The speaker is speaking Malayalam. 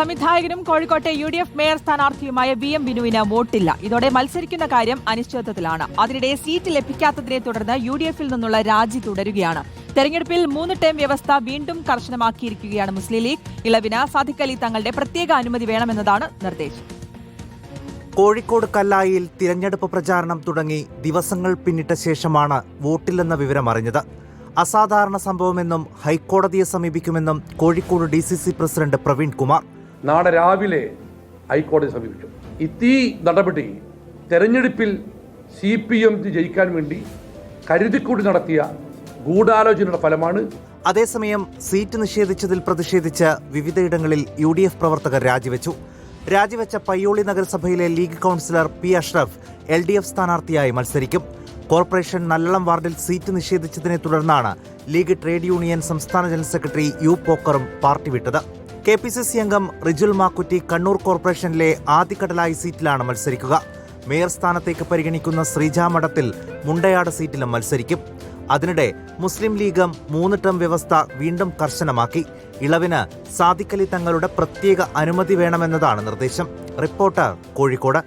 സംവിധായകനും കോഴിക്കോട്ടെ യു ഡി എഫ് മേയർ സ്ഥാനാർത്ഥിയുമായ വി എം ബിനുവിന് വോട്ടില്ല. ഇതോടെ മത്സരിക്കുന്ന കാര്യം അനിശ്ചിതത്വത്തിലാണ്. അതിനിടെ സീറ്റ് ലഭിക്കാത്തതിനെ തുടർന്ന് യു ഡി എഫിൽ നിന്നുള്ള രാജി തുടരുകയാണ്. തെരഞ്ഞെടുപ്പിൽ മൂന്ന് ടേം വ്യവസ്ഥ വീണ്ടും കർശനമാക്കിയിരിക്കുകയാണ് മുസ്ലിം ലീഗ്. ഇളവിന് സാദിഖ് അലി തങ്ങളുടെ പ്രത്യേക അനുമതി വേണമെന്നതാണ് നിർദ്ദേശം. കോഴിക്കോട് കല്ലായിൽ തിരഞ്ഞെടുപ്പ് പ്രചാരണം തുടങ്ങി ദിവസങ്ങൾ പിന്നിട്ട ശേഷമാണ് വോട്ടില്ലെന്ന വിവരം അറിഞ്ഞത്. അസാധാരണ സംഭവമെന്നും ഹൈക്കോടതിയെ സമീപിക്കുമെന്നും കോഴിക്കോട് ഡി പ്രസിഡന്റ് പ്രവീൺ കുമാർ. നാളെ രാവിലെ ഹൈക്കോടതി സമീപിക്കും ഈ നടപടി തെരഞ്ഞെടുപ്പിൽ സി പി എം ജയിക്കാൻ വേണ്ടി കരുതിക്കൂടി നടത്തിയ ഗൂഢാലോചനയുടെ ഫലമാണ്. അതേസമയം സീറ്റ് നിഷേധിച്ചതിൽ പ്രതിഷേധിച്ച് വിവിധയിടങ്ങളിൽ യു ഡി എഫ് പ്രവർത്തകർ രാജിവെച്ചു. രാജിവെച്ച പയ്യോളി നഗരസഭയിലെ league councillor P Ashraf L D F സ്ഥാനാർത്ഥിയായി മത്സരിക്കും. കോർപ്പറേഷൻ നല്ലളം വാർഡിൽ സീറ്റ് നിഷേധിച്ചതിനെ തുടർന്നാണ് ലീഗ് ട്രേഡ് യൂണിയൻ സംസ്ഥാന ജനറൽ സെക്രട്ടറി യു പോക്കറും പാർട്ടി വിട്ടത്. കെ പി സി സി അംഗം റിജുൽ മാക്കുറ്റി കണ്ണൂർ കോർപ്പറേഷനിലെ ആദ്യകടലായി സീറ്റിലാണ് മത്സരിക്കുക. മേയർ സ്ഥാനത്തേക്ക് പരിഗണിക്കുന്ന ശ്രീജ മഠത്തിൽ മുണ്ടയാട് സീറ്റിലും മത്സരിക്കും. അതിനിടെ മുസ്ലിം ലീഗ് മൂന്ന് ടേം വ്യവസ്ഥ വീണ്ടും കർശനമാക്കി. ഇളവിന് സാദിഖലി തങ്ങളുടെ പ്രത്യേക അനുമതി വേണമെന്നതാണ് നിർദ്ദേശം. റിപ്പോർട്ടർ കോഴിക്കോട്.